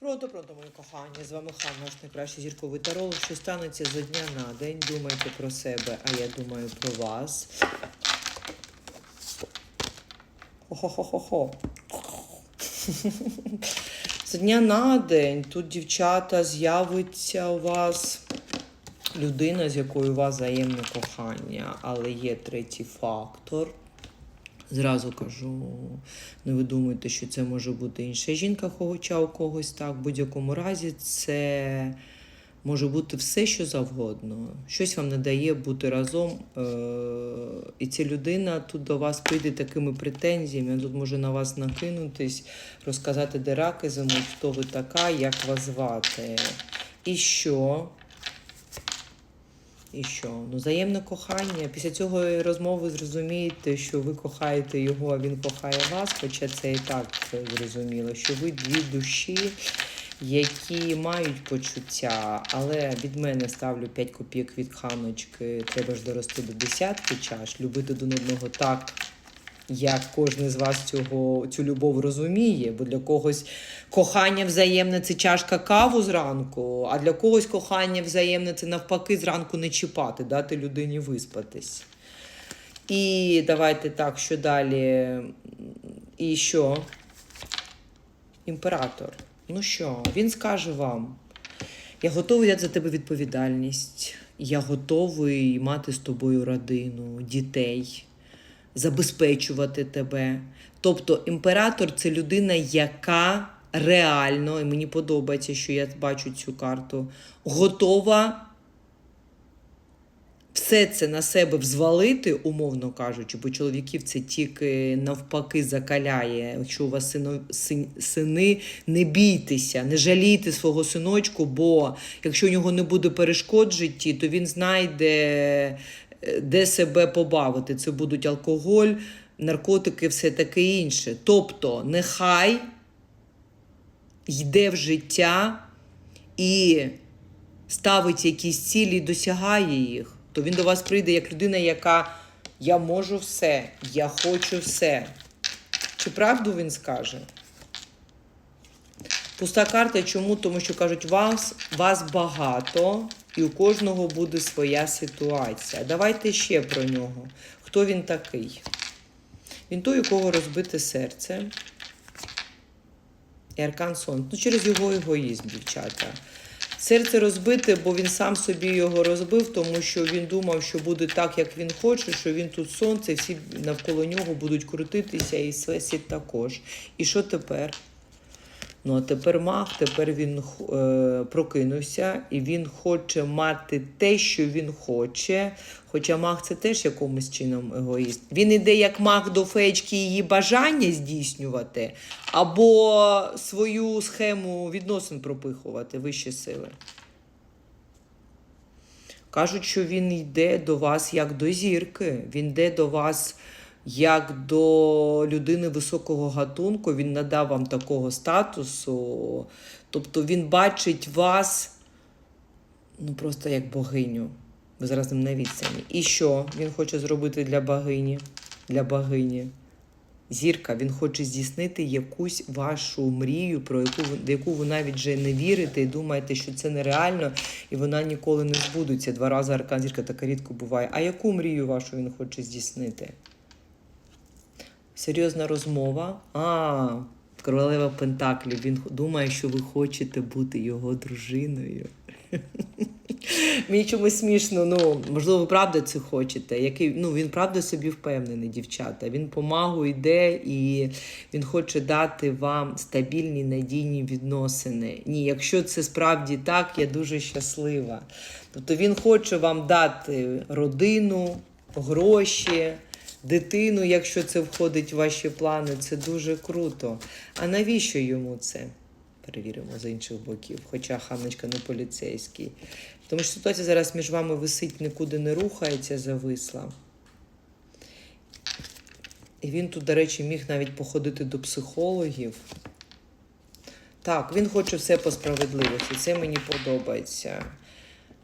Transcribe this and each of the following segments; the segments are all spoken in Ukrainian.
Пронто, пронто, мої кохані, з вами Хан, наш найкращий зірковий таролог. Що станеться за дня на день? Думайте про себе, а я думаю про вас. Хо-хо-хо-хо-хо. З дня на день тут, дівчата, з'явиться у вас людина, з якою у вас взаємне кохання, але є третій фактор. Зразу кажу, не ви думайте, що це може бути інша жінка, хоча у когось так. В будь-якому разі це може бути все, що завгодно. Щось вам не дає бути разом. Е- і ця людина тут до вас прийде такими претензіями, тут може на вас накинутись, розказати, де раки зимуть, хто ви така, як вас звати. І що? І що? Ну, взаємне кохання. Після цього розмови зрозумієте, що ви кохаєте його, а він кохає вас, хоча це і так зрозуміло, що ви дві душі, які мають почуття. Але від мене ставлю 5 копійок від ханочки. Треба ж дорости до десятки чаш, любити один одного так. Як кожен з вас цього, цю любов розуміє, бо для когось кохання взаємне це чашка каву зранку, а для когось кохання взаємне це навпаки зранку не чіпати, дати людині виспатись. І давайте так, що далі. І що? Імператор. Ну що, він скаже вам: я готовий за тебе відповідальність, я готовий мати з тобою родину, дітей забезпечувати тебе. Тобто імператор це людина, яка реально, і мені подобається, що я бачу цю карту, готова все це на себе взвалити, умовно кажучи, бо чоловіків це тільки навпаки закаляє. Якщо у вас сино, син, сини, не бійтеся, не жалійте свого синочку, бо якщо у нього не буде перешкод в житті, то він знайде де себе побавити. Це будуть алкоголь, наркотики, все таке інше. Тобто, нехай йде в життя і ставить якісь цілі і досягає їх, то він до вас прийде як людина, яка я можу все, я хочу все. Чи правду він скаже? Пуста карта. Чому? Тому що кажуть, вас, вас багато, і у кожного буде своя ситуація. Давайте ще про нього. Хто він такий? Він той, у кого розбите серце. І аркан сон. Ну, через його егоїзм, дівчата. Серце розбите, бо він сам собі його розбив, тому що він думав, що буде так, як він хоче, що він тут сонце, всі навколо нього будуть крутитися, і свесід також. І що тепер? Ну, а тепер маг, тепер він е, прокинувся і він хоче мати те, що він хоче. Хоча маг це теж якомусь чином егоїст. Він іде як маг до феєчки її бажання здійснювати, або свою схему відносин пропихувати вищі сили. Кажуть, що він йде до вас як до зірки, він йде до вас як до людини високого гатунку, він надав вам такого статусу. Тобто він бачить вас ну, просто як богиню. Ви зараз ним на. І що він хоче зробити для богині? Для богині? Зірка, він хоче здійснити якусь вашу мрію, про яку ви, яку ви навіть вже не вірите і думаєте, що це нереально, і вона ніколи не збудеться. Два рази аркан зірка така рідко буває. А яку мрію вашу він хоче здійснити? Серйозна розмова. А, королева Пентаклів. Він думає, що ви хочете бути його дружиною. Мені чомусь смішно, ну, можливо, ви правда це хочете. Який, ну, він правда собі впевнений, дівчата. Він помагу йде і він хоче дати вам стабільні надійні відносини. Ні, якщо це справді так, я дуже щаслива. Тобто він хоче вам дати родину, гроші. Дитину, якщо це входить в ваші плани, це дуже круто. А навіщо йому це? Перевіримо з інших боків, хоча ханочка не поліцейський. Тому що ситуація зараз між вами висить, нікуди не рухається, зависла. І він тут, до речі, міг навіть походити до психологів. Так, він хоче все по справедливості. Це мені подобається.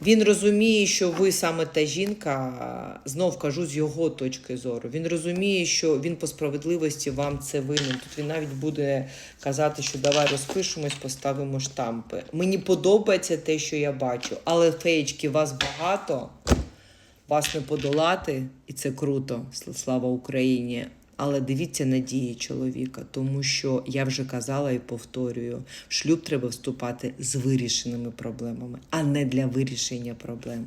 Він розуміє, що ви саме та жінка, знов кажу з його точки зору. Він розуміє, що він по справедливості вам це винен. Тут він навіть буде казати, що давай розпишемось, поставимо штампи. Мені подобається те, що я бачу, але феєчки вас багато, вас не подолати, і це круто. Сл- Слава Україні. Але дивіться на дії чоловіка, тому що я вже казала і повторюю: в шлюб треба вступати з вирішеними проблемами, а не для вирішення проблем.